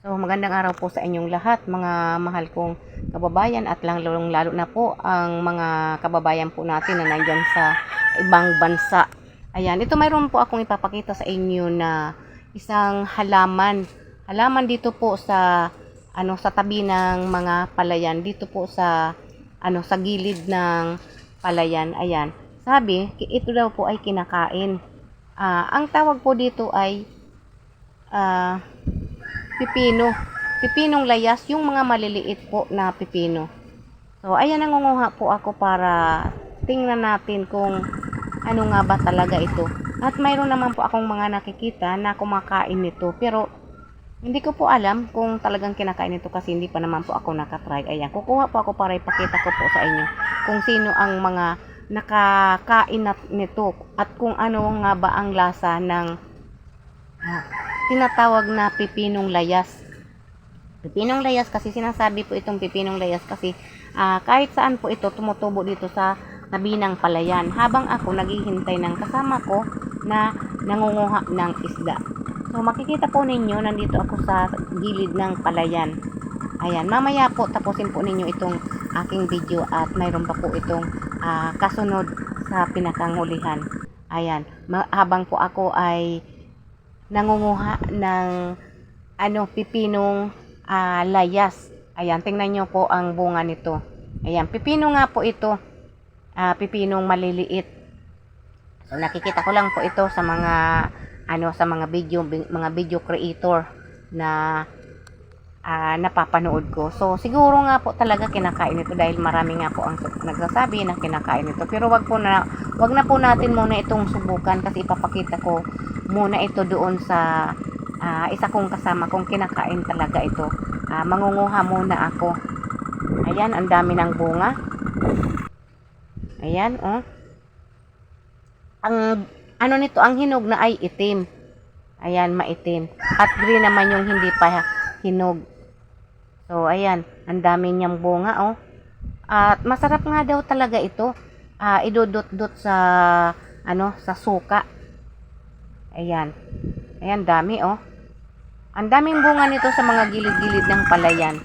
So magandang araw po sa inyong lahat mga mahal kong kababayan at lalong lalo na po ang mga kababayan po natin na nandyan sa ibang bansa. Ayan, ito mayroon po akong ipapakita sa inyo na isang halaman. Halaman dito po sa ano sa tabi ng mga palayan dito po sa ano sa gilid ng palayan. Ayan. Sabi, ito daw po ay kinakain. Ah, ang tawag po dito ay ah pipino. Pipinong layas, yung mga maliliit po na pipino. So, ayan, nangunguha po ako para tingnan natin kung ano nga ba talaga ito. At mayroon naman po akong mga nakikita na kumakain nito. Pero, hindi ko po alam kung talagang kinakain ito kasi hindi pa naman po ako nakatry. Ayan, kukuha po ako para ipakita ko po sa inyo kung sino ang mga nakakain na- nito at kung ano nga ba ang lasa ng ah, tinatawag na pipinong layas. Pipinong layas kasi sinasabi po itong pipinong layas kasi ah, kahit saan po ito tumutubo dito sa tabi ng palayan habang ako naghihintay ng kasama ko na nangunguha ng isda. So makikita po ninyo nandito ako sa gilid ng palayan. Ayan, mamaya po tapusin po ninyo itong aking video at mayroon pa po itong ah, kasunod sa pinakangulihan. Ayan, habang po ako ay nangunguha ng ano pipinong ah, layas. Ayan, tingnan nyo po ang bunga nito. Ayan, pipino nga po ito. Ah, pipinong maliliit. So nakikita ko lang po ito sa mga ano sa mga video mga video creator na ah, napapanood ko. So siguro nga po talaga kinakain ito dahil marami nga po ang nagsasabi na kinakain ito. Pero wag po na wag na po natin muna itong subukan kasi ipapakita ko muna ito doon sa ah, isa kong kasama kung kinakain talaga ito. Ah, mangunguha muna ako. Ayan, ang dami ng bunga. Ayan, oh. Ang ano nito, ang hinog na ay itim. Ayan, maitim. At green naman yung hindi pa hinog. So, ayan, ang dami niyang bunga, oh. At masarap nga daw talaga ito. Ah, idudot-dot sa ano, sa suka. Ayan. Ayan, dami, oh. Ang daming bunga nito sa mga gilid-gilid ng palayan.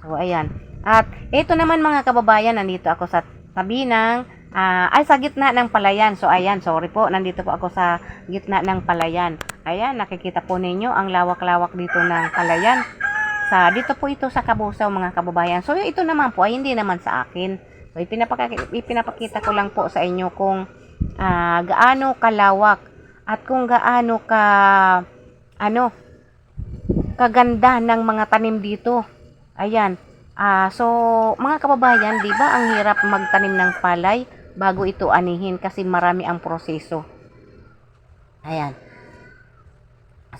So, ayan. At ito naman mga kababayan, nandito ako sa tabi ng, ah, ay sa gitna ng palayan. So, ayan, sorry po, nandito po ako sa gitna ng palayan. Ayan, nakikita po ninyo ang lawak-lawak dito ng palayan. Sa, dito po ito sa Kabusaw mga kababayan. So, ito naman po ay hindi naman sa akin. So, ipinapaka- ipinapakita ko lang po sa inyo kung ah, gaano kalawak at kung gaano ka ano kaganda ng mga tanim dito. Ayan. Ah, so mga kababayan, 'di ba ang hirap magtanim ng palay bago ito anihin kasi marami ang proseso. Ayan.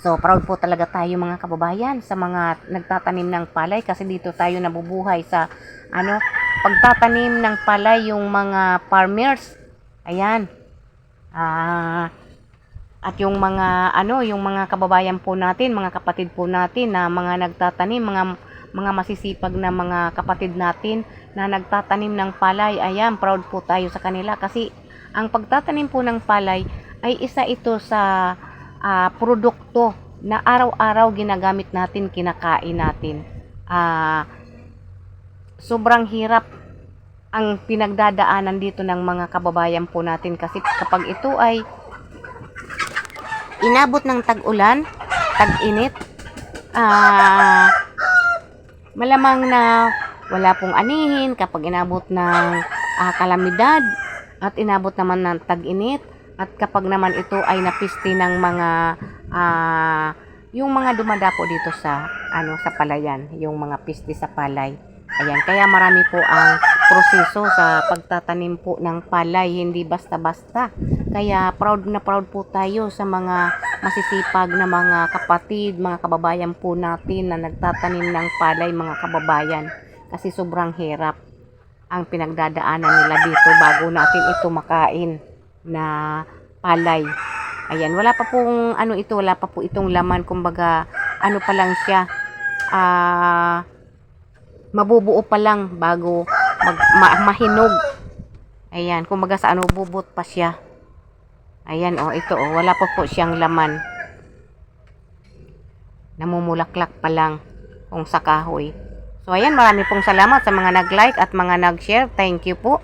So proud po talaga tayo mga kababayan sa mga nagtatanim ng palay kasi dito tayo nabubuhay sa ano, pagtatanim ng palay yung mga farmers. Ayan. Ah, at yung mga ano, yung mga kababayan po natin, mga kapatid po natin na mga nagtatanim, mga mga masisipag na mga kapatid natin na nagtatanim ng palay. Ayan, proud po tayo sa kanila kasi ang pagtatanim po ng palay ay isa ito sa ah, produkto na araw-araw ginagamit natin, kinakain natin. Ah, sobrang hirap ang pinagdadaanan dito ng mga kababayan po natin kasi kapag ito ay inabot ng tag-ulan, tag-init, ah, malamang na wala pong anihin kapag inabot ng ah, kalamidad at inabot naman ng tag-init at kapag naman ito ay napisti ng mga ah, yung mga dumadapo dito sa ano sa palayan, yung mga pisti sa palay. Ayan, kaya marami po ang proseso sa pagtatanim po ng palay, hindi basta-basta. Kaya proud na proud po tayo sa mga masisipag na mga kapatid, mga kababayan po natin na nagtatanim ng palay, mga kababayan. Kasi sobrang hirap ang pinagdadaanan nila dito bago natin ito makain na palay. Ayan, wala pa pong ano ito, wala pa po itong laman, kumbaga ano pa lang siya. Ah, mabubuo pa lang bago mag, ma- mahinog. Ayan, kumbaga sa ano, bubot pa siya. Ayan, oh, ito, oh, wala pa po siyang laman. namumulaklak pa lang kung sa kahoy. So ayan, marami pong salamat sa mga nag-like at mga nag-share. Thank you po.